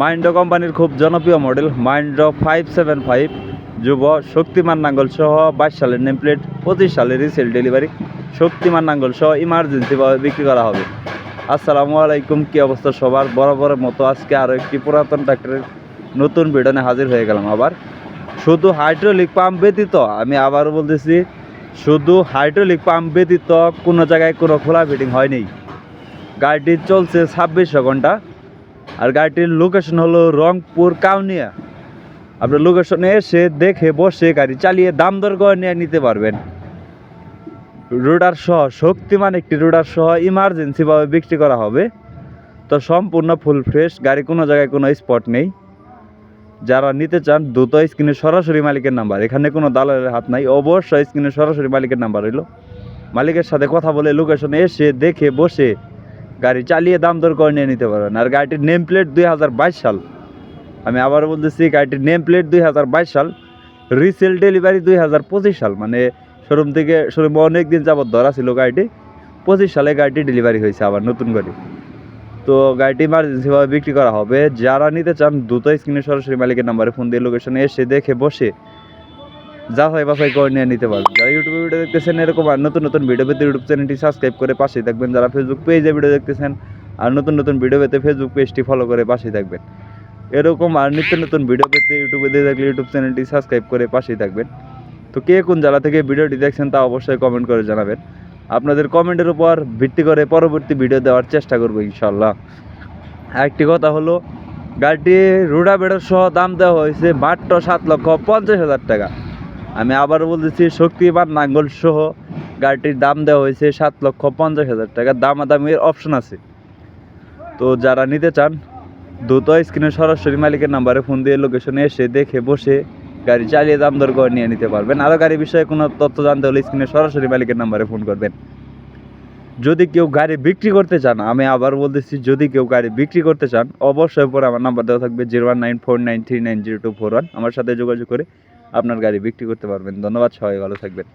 মাইন্ডো কোম্পানির খুব জনপ্রিয় model Mahindra five seven five Yuvo Shaktimaan নাঙ্গল সহ বাইশ সালের নেম প্লেট পঁচিশ সালের রিসেল ডেলিভারি শক্তিমান নাঙ্গল সহ ইমার্জেন্সিভাবে বিক্রি করা হবে। আসসালামু আলাইকুম, কী অবস্থা সবার? বরাবরের মতো আজকে আরও একটি পুরাতন ট্র্যাক্টরের নতুন ভিডিওনে হাজির হয়ে গেলাম আবার। শুধু হাইড্রোলিক পাম্প ব্যতীত, আমি আবারও বলতেছি, শুধু হাইড্রোলিক পাম্প ব্যতীত কোনো জায়গায় কোনো খোলা ফিটিং হয়নি। গাড়িটি চলছে ছাব্বিশশো ঘণ্টা আর গাড়িটির লোকেশন হলো রংপুর কাউনিয়া। আপনার লোকেশনে এসে দেখে বসে গাড়ি চালিয়ে দাম দর নিয়ে নিতে পারবেন। রোডার সহ শক্তিমান একটি রোডার সহ ইমার্জেন্সিভাবে বিক্রি করা হবে। তো সম্পূর্ণ ফুল ফ্রেশ গাড়ি কোনো জায়গায় কোনো স্পট নেই। যারা নিতে চান দ্রুত স্ক্রিনে সরাসরি মালিকের নাম্বার এখানে কোনো দালালের হাত নাই, অবশ্যই স্ক্রিনে সরাসরি মালিকের নাম্বার হইল মালিকের সাথে কথা বলে লোকেশনে এসে দেখে বসে গাড়ি চালিয়ে দাম দর করে নিয়ে নিতে পারবেন। আর গাড়িটির নেম প্লেট দুই হাজার বাইশ সাল। আমি আবারও বলতেছি, গাড়িটির নেম প্লেট দুই হাজার বাইশ সাল। রিসেল ডেলিভারি দুই হাজার পঁচিশ সাল। মানে শোরুম থেকে, শোরুমে অনেক দিন যাবত ধরা ছিল গাড়িটি। পঁচিশ সালে গাড়িটি ডেলিভারি হয়েছে আবার নতুন গাড়ি তো গাড়িটি ইমার্জেন্সিভাবে বিক্রি করা হবে। যারা নিতে চান, দ্রুত স্ক্রিনে সরাসরি মালিকের নাম্বারে ফোন দিয়ে লোকেশনে এসে দেখে বসে যাচাই বাছাই করে নিয়ে নিতে পারবেন। যারা ইউটিউবে ভিডিও দেখতেছেন, এরকম আর নতুন নতুন ভিডিও পেতে ইউটিউব চ্যানেলটি সাবস্ক্রাইব করে পাশেই থাকবেন। যারা ফেসবুক পেজে ভিডিও দেখতেছেন আর নতুন নতুন ভিডিও পেতে ফেসবুক পেজটি ফলো করে পাশেই থাকবেন। এরকম আর নিত্য নতুন ভিডিও পেতে ইউটিউবে দিয়ে থাকলে ইউটিউব চ্যানেলটি সাবস্ক্রাইব করে পাশেই থাকবেন। তো কে কোন জেলা থেকে ভিডিওটি দেখছেন তা অবশ্যই কমেন্ট করে জানাবেন। আপনাদের কমেন্টের উপর ভিত্তি করে পরবর্তী ভিডিও দেওয়ার চেষ্টা করব ইনশাল্লাহ একটি কথা হলো, গাড়িটি রুডা বেডার সহ দাম দেওয়া হয়েছে মাত্র সাত লক্ষ পঞ্চাশ হাজার টাকা। আমি আবার বলতেছি শক্তিমান নাঙ্গল সহ গাড়িটির দাম দেওয়া হয়েছে সাত লক্ষ পঞ্চাশ হাজার টাকা। দামাদামির অপশন আছে। তো যারা নিতে চান, দ্রুত স্ক্রিনে সরাসরি মালিকের নাম্বারে ফোন দিয়ে লোকেশনে এসে দেখে বসে গাড়ি চালিয়ে দাম দর করে নিয়ে নিতে পারবেন। আরও গাড়ি বিষয়ে কোনো তথ্য জানতে হলে স্ক্রিনে সরাসরি মালিকের নাম্বারে ফোন করবেন। যদি কেউ গাড়ি বিক্রি করতে চান, আমি আবার বলতেছি, যদি কেউ গাড়ি বিক্রি করতে চান, অবশ্যই পরে আমার নাম্বার দেওয়া থাকবে zero one nine four nine three nine zero two four one আমার সাথে যোগাযোগ করে আপনার গাড়ি বিক্রি করতে পারবেন। ধন্যবাদ সবাই ভালো থাকবেন।